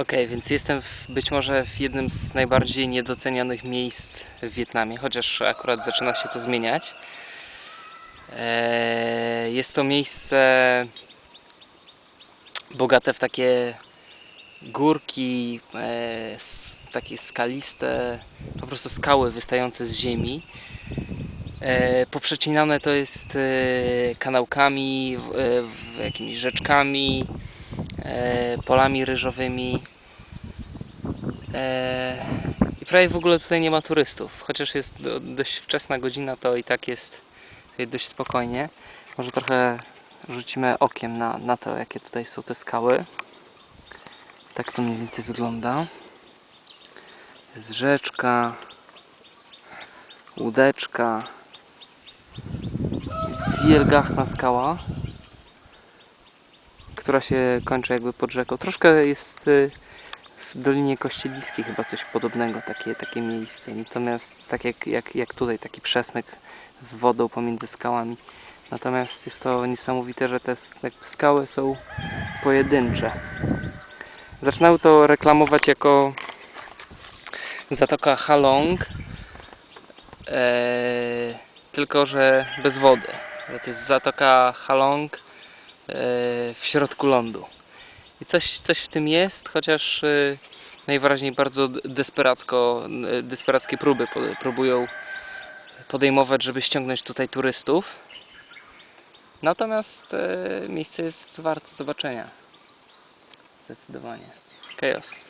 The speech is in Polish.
Okej, więc jestem w, być może w jednym z najbardziej niedocenionych miejsc w Wietnamie, chociaż akurat zaczyna się to zmieniać. Eee, Jest to miejsce bogate w takie górki, e, s- takie skaliste, po prostu skały wystające z ziemi. E, Poprzecinane to jest kanałkami, e, jakimiś rzeczkami, polami ryżowymi. E, I prawie w ogóle tutaj nie ma turystów. Chociaż jest do, dość wczesna godzina, to i tak jest tutaj dość spokojnie. Może trochę rzucimy okiem na, na to, jakie tutaj są te skały. Tak to mniej więcej wygląda. Jest rzeczka, łódeczka, wielgachna skała, która się kończy jakby pod rzeką. Troszkę jest y, w Dolinie Kościeliskiej chyba coś podobnego, takie, takie miejsce. Natomiast tak jak, jak, jak tutaj, taki przesmyk z wodą pomiędzy skałami. Natomiast jest to niesamowite, że te jakby skały są pojedyncze. Zaczynały to reklamować jako Zatoka Halong, eee, tylko że bez wody. To jest Zatoka Halong w środku lądu. I coś, coś w tym jest, chociaż y, najwyraźniej bardzo desperacko, y, desperackie próby próbują podejmować, żeby ściągnąć tutaj turystów. Natomiast e, miejsce jest warte zobaczenia. Zdecydowanie. Chaos.